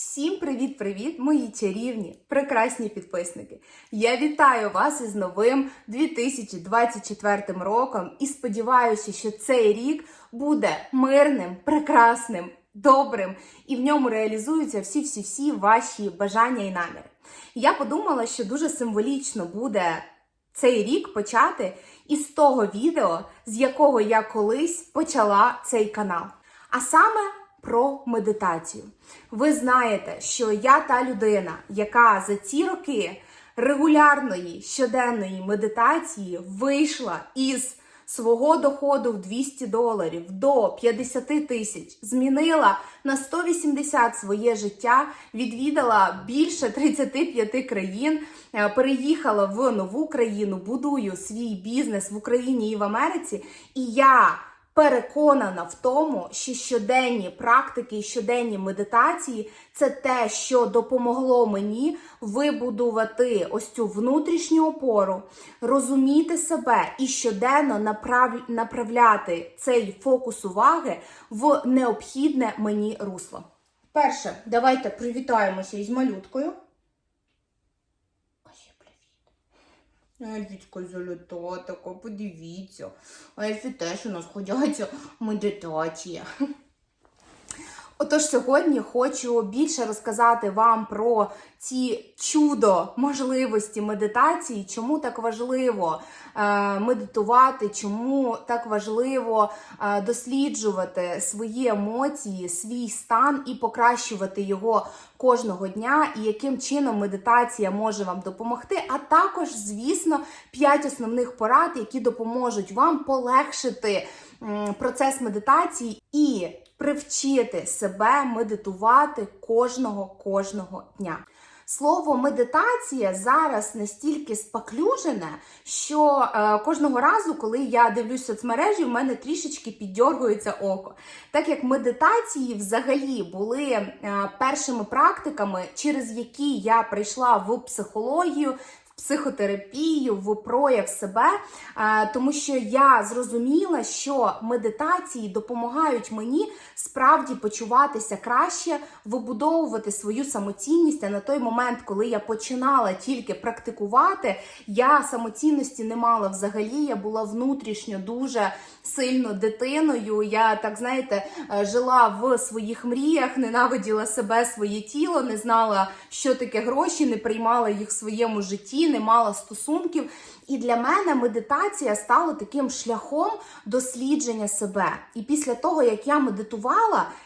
Всім привіт-привіт, мої чарівні, прекрасні підписники! Я вітаю вас із новим 2024 роком і сподіваюся, що цей рік буде мирним, прекрасним, добрим і в ньому реалізуються всі-всі-всі ваші бажання і наміри. Я подумала, що дуже символічно буде цей рік почати із того відео, з якого я колись почала цей канал. А саме про медитацію. Ви знаєте, що я та людина, яка за ці роки регулярної щоденної медитації вийшла із свого доходу в 200 доларів до 50 тисяч, змінила на 180 своє життя, відвідала більше 35 країн, е, переїхала в нову країну, будую свій бізнес в Україні і в Америці. І я переконана в тому, що щоденні практики і щоденні медитації це те, що допомогло мені вибудувати ось цю внутрішню опору, розуміти себе і щоденно направ... направляти цей фокус уваги в необхідне мені русло. Перше, давайте привітаємося із малюткою. Ельфічка золота така, подивіться. А Ельфі теж у нас ходяча медитація. Отож, сьогодні хочу більше розказати вам про ці чудо можливості медитації, чому так важливо е, медитувати, чому так важливо е, досліджувати свої емоції, свій стан і покращувати його кожного дня, і яким чином медитація може вам допомогти. А також, звісно, п'ять основних порад, які допоможуть вам полегшити процес медитації і привчити себе медитувати кожного кожного дня. Слово медитація зараз настільки спаклюжене, що е, кожного разу, коли я дивлюсь соцмережі, в мене трішечки піддьоргується око. Так як медитації взагалі були е, першими практиками, через які я прийшла в психологію. Психотерапію, в прояв себе, е, тому що я зрозуміла, що медитації допомагають мені справді почуватися краще, вибудовувати свою самоцінність. А на той момент, коли я починала тільки практикувати, я самоцінності не мала взагалі. Я була внутрішньо дуже сильно дитиною. Я так знаєте, е, жила в своїх мріях, ненавиділа себе, своє тіло, не знала, що таке гроші, не приймала їх в своєму житті, не мала стосунків. І для мене медитація стала таким шляхом дослідження себе. І після того, як я медитувала,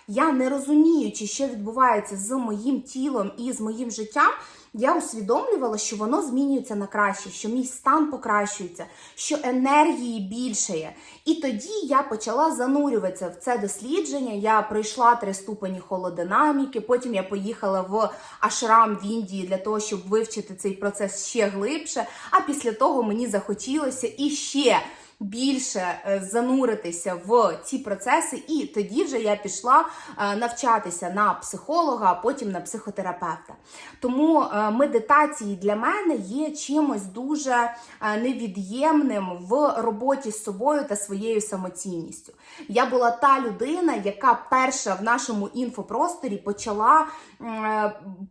я не розуміючи, що відбувається з моїм тілом і з моїм життям. Я усвідомлювала, що воно змінюється на краще, що мій стан покращується, що енергії більшає. І тоді я почала занурюватися в це дослідження. Я пройшла три ступені холодинаміки, потім я поїхала в ашрам в Індії для того, щоб вивчити цей процес ще глибше. А після того мені захотілося іще більше е, зануритися в ці процеси, і тоді вже я пішла е, навчатися на психолога, а потім на психотерапевта. Тому е, медитації для мене є чимось дуже невід'ємним в роботі з собою та своєю самоцінністю. Я була та людина, яка перша в нашому інфопросторі почала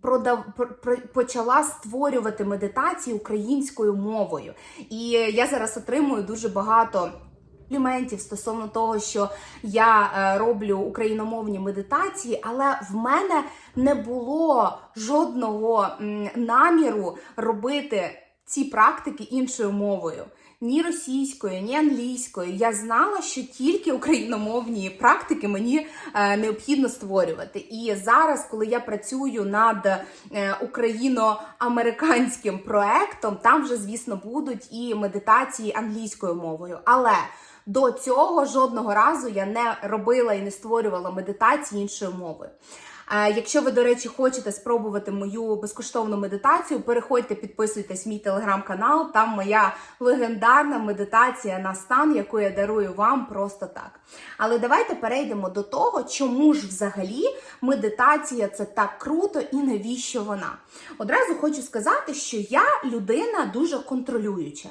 продав, почала створювати медитації українською мовою. І я зараз отримую дуже багато. Компліментів стосовно того, що я е, роблю україномовні медитації, але в мене не було жодного наміру робити ці практики іншою мовою. Ні російською, ні англійською. Я знала, що тільки україномовні практики мені е, необхідно створювати. І зараз, коли я працюю над е, україно-американським проектом, там вже, звісно, будуть і медитації англійською мовою. Але до цього жодного разу я не робила і не створювала медитації іншою мовою. Якщо ви, до речі, хочете спробувати мою безкоштовну медитацію, переходьте, підписуйтесь в мій телеграм-канал. Там моя легендарна медитація на стан, яку я дарую вам просто так. Але давайте перейдемо до того, чому ж взагалі медитація це так круто і навіщо вона. Одразу хочу сказати, що я людина дуже контролююча.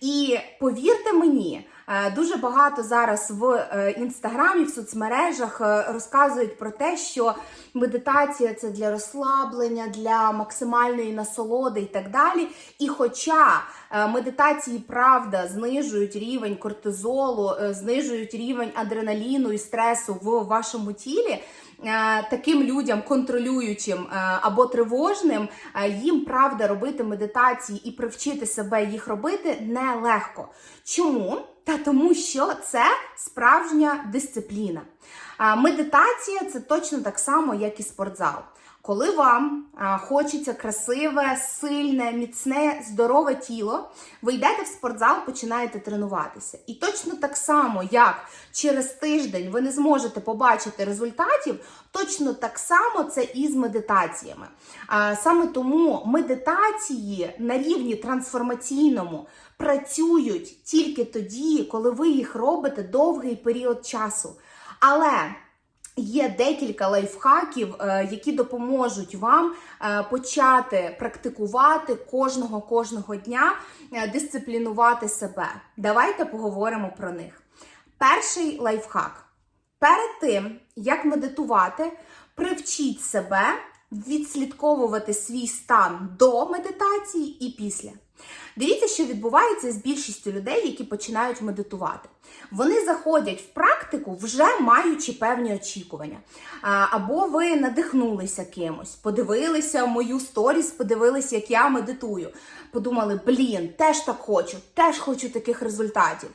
І повірте мені, Дуже багато зараз в е, інстаграмі, в соцмережах е, розказують про те, що медитація це для розслаблення, для максимальної насолоди і так далі. І хоча е, медитації правда знижують рівень кортизолу, е, знижують рівень адреналіну і стресу в вашому тілі. е, Таким людям, контролюючим е, або тривожним, е, їм правда робити медитації і привчити себе їх робити нелегко. Чому? Та тому, що це справжня дисципліна. Медитація це точно так само, як і спортзал. Коли вам хочеться красиве, сильне, міцне, здорове тіло, ви йдете в спортзал, починаєте тренуватися. І точно так само, як через тиждень ви не зможете побачити результатів, точно так само це і з медитаціями. Саме тому медитації на рівні трансформаційному працюють тільки тоді, коли ви їх робите довгий період часу. Але Є декілька лайфхаків, е, які допоможуть вам е, почати практикувати кожного кожного дня, е, дисциплінувати себе. Давайте поговоримо про них. Перший лайфхак. Перед тим, як медитувати, привчіть себе відслідковувати свій стан до медитації і після. Дивіться, що відбувається з більшістю людей, які починають медитувати. Вони заходять в практику, вже маючи певні очікування. Або ви надихнулися кимось, подивилися мою сторіс, подивилися, як я медитую. Подумали, блін, теж так хочу, теж хочу таких результатів.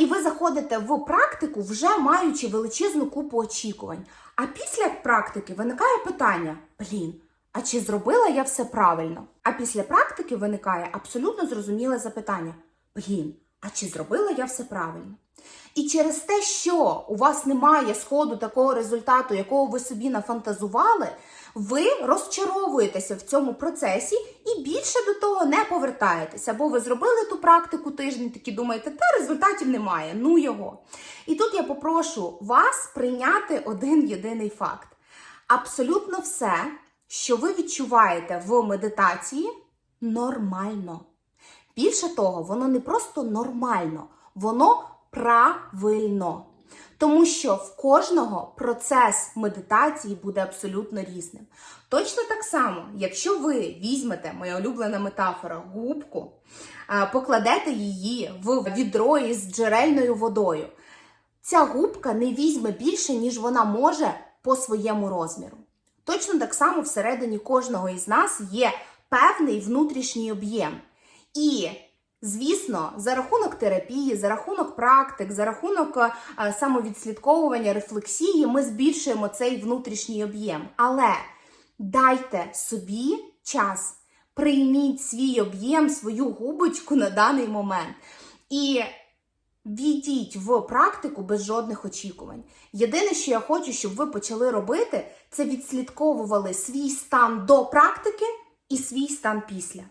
І ви заходите в практику, вже маючи величезну купу очікувань. А після практики виникає питання: блін. А чи зробила я все правильно? А після практики виникає абсолютно зрозуміле запитання: Блін, а чи зробила я все правильно? І через те, що у вас немає сходу такого результату, якого ви собі нафантазували, ви розчаровуєтеся в цьому процесі і більше до того не повертаєтеся. Бо ви зробили ту практику тиждень, такі думаєте, та результатів немає, ну його. І тут я попрошу вас прийняти один єдиний факт: абсолютно все що ви відчуваєте в медитації, нормально. Більше того, воно не просто нормально, воно правильно. Тому що в кожного процес медитації буде абсолютно різним. Точно так само, якщо ви візьмете, моя улюблена метафора, губку, покладете її в відро із джерельною водою, ця губка не візьме більше, ніж вона може по своєму розміру. Точно так само всередині кожного із нас є певний внутрішній об'єм. І, звісно, за рахунок терапії, за рахунок практик, за рахунок е, самовідслідковування, рефлексії, ми збільшуємо цей внутрішній об'єм. Але дайте собі час, прийміть свій об'єм, свою губочку на даний момент. І Війдіть в практику без жодних очікувань. Єдине, що я хочу, щоб ви почали робити, це відслідковували свій стан до практики і свій стан після.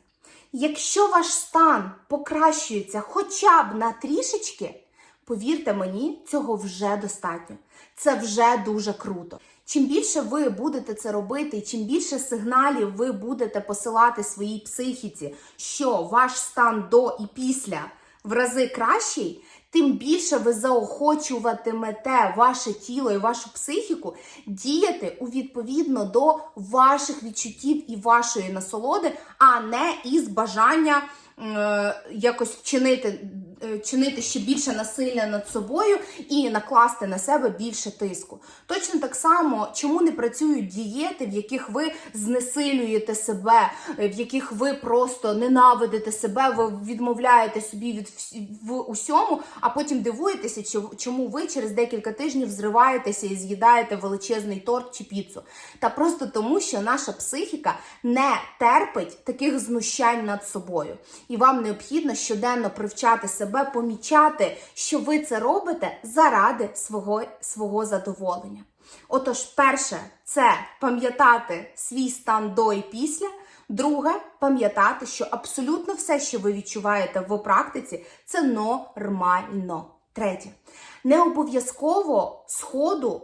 Якщо ваш стан покращується хоча б на трішечки, повірте мені, цього вже достатньо. Це вже дуже круто. Чим більше ви будете це робити, чим більше сигналів ви будете посилати своїй психіці, що ваш стан до і після в рази кращий, тим більше ви заохочуватимете ваше тіло і вашу психіку діяти у відповідно до ваших відчуттів і вашої насолоди, а не із бажання е, якось вчинити. Е, Чинити ще більше насилля над собою і накласти на себе більше тиску. Точно так само, чому не працюють дієти, в яких ви знесилюєте себе, е, в яких ви просто ненавидите себе, ви відмовляєте собі від в усьому, а потім дивуєтеся, чому ви через декілька тижнів зриваєтеся і з'їдаєте величезний торт чи піцу. Та просто тому, що наша психіка не терпить таких знущань над собою. І вам необхідно щоденно привчати себе, помічати, що ви це робите заради свого, свого задоволення. Отож, перше, це пам'ятати свій стан до і після. Друге, пам'ятати, що абсолютно все, що ви відчуваєте в практиці, це нормально. Третє. Не обов'язково з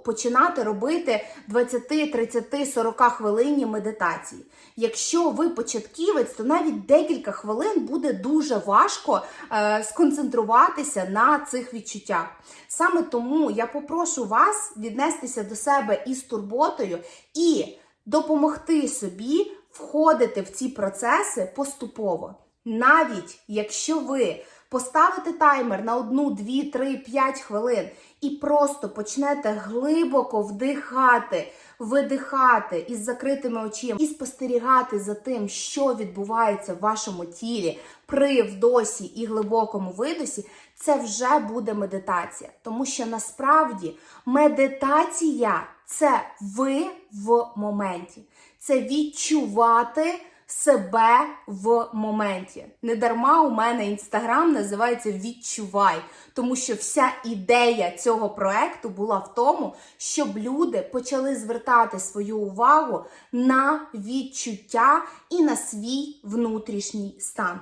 починати робити 20, 30, 40 хвилинні медитації. Якщо ви початківець, то навіть декілька хвилин буде дуже важко е, сконцентруватися на цих відчуттях. Саме тому я попрошу вас віднестися до себе із турботою і допомогти собі входити в ці процеси поступово. Навіть якщо ви поставите таймер на 1, 2, 3, 5 хвилин і просто почнете глибоко вдихати, видихати із закритими очима і спостерігати за тим, що відбувається в вашому тілі при вдосі і глибокому видосі, це вже буде медитація. Тому що насправді медитація це ви в моменті, це відчувати себе в моменті. Недарма у мене інстаграм називається Відчувай, тому що вся ідея цього проекту була в тому, щоб люди почали звертати свою увагу на відчуття і на свій внутрішній стан.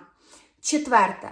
Четверте.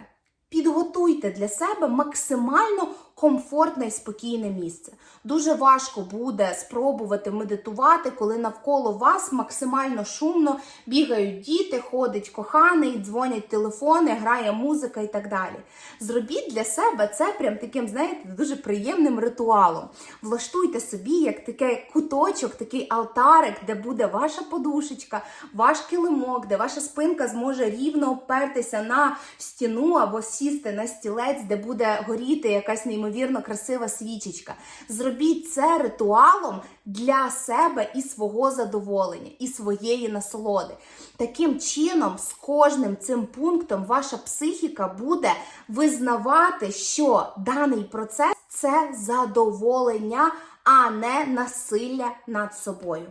Підготуйте для себе максимально комфортне і спокійне місце. Дуже важко буде спробувати медитувати, коли навколо вас максимально шумно бігають діти, ходить коханий, дзвонять телефони, грає музика і так далі. Зробіть для себе це прям таким, знаєте, дуже приємним ритуалом. Влаштуйте собі як такий куточок, такий алтарик, де буде ваша подушечка, ваш килимок, де ваша спинка зможе рівно опертися на стіну або сісти на стілець, де буде горіти якась неймовірно красива свічечка. Зробіть це ритуалом для себе і свого задоволення, і своєї насолоди. Таким чином, з кожним цим пунктом ваша психіка буде визнавати, що даний процес це задоволення, а не насилля над собою.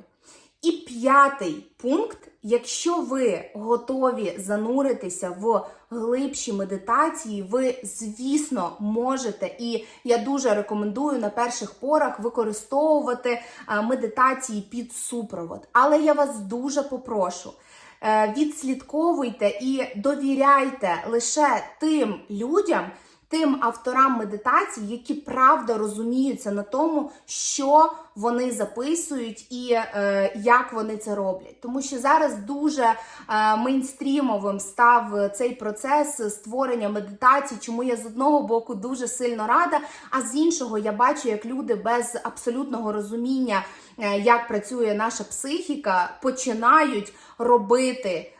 І п'ятий пункт, якщо ви готові зануритися в глибші медитації, ви, звісно, можете, і я дуже рекомендую на перших порах використовувати медитації під супровод. Але я вас дуже попрошу. е, Відслідковуйте і довіряйте лише тим людям, тим авторам медитацій, які правда розуміються на тому, що вони записують і е, як вони це роблять. Тому що зараз дуже е, мейнстрімовим став цей процес створення медитацій, чому я з одного боку дуже сильно рада, а з іншого я бачу, як люди без абсолютного розуміння, е, як працює наша психіка, починають робити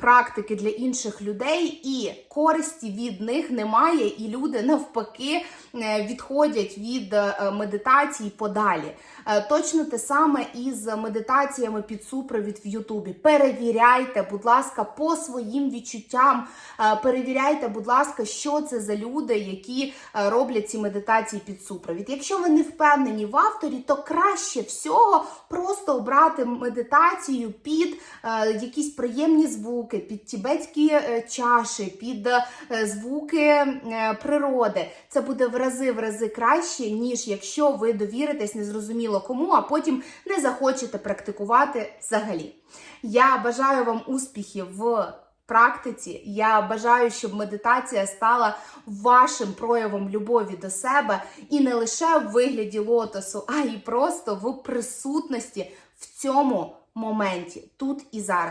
практики для інших людей, і користі від них немає, і люди навпаки е, відходять від е, медитації подалі. Е, Точно те саме і з медитаціями під супровід в Ютубі. Перевіряйте, будь ласка, по своїм відчуттям. е, Перевіряйте, будь ласка, що це за люди, які е, роблять ці медитації під супровід. Якщо ви не впевнені в авторі, то краще всього просто обрати медитацію під е, якісь приємні звуки, під тібетські е, чаші, під е, звуки е, природи. Це буде в рази в рази краще, ніж якщо ви довіритесь незрозуміло кому, а потім не захочете практикувати взагалі. Я бажаю вам успіхів в практиці. Я бажаю, щоб медитація стала вашим проявом любові до себе і не лише в вигляді лотосу, а й просто в присутності в цьому моменті, тут і зараз.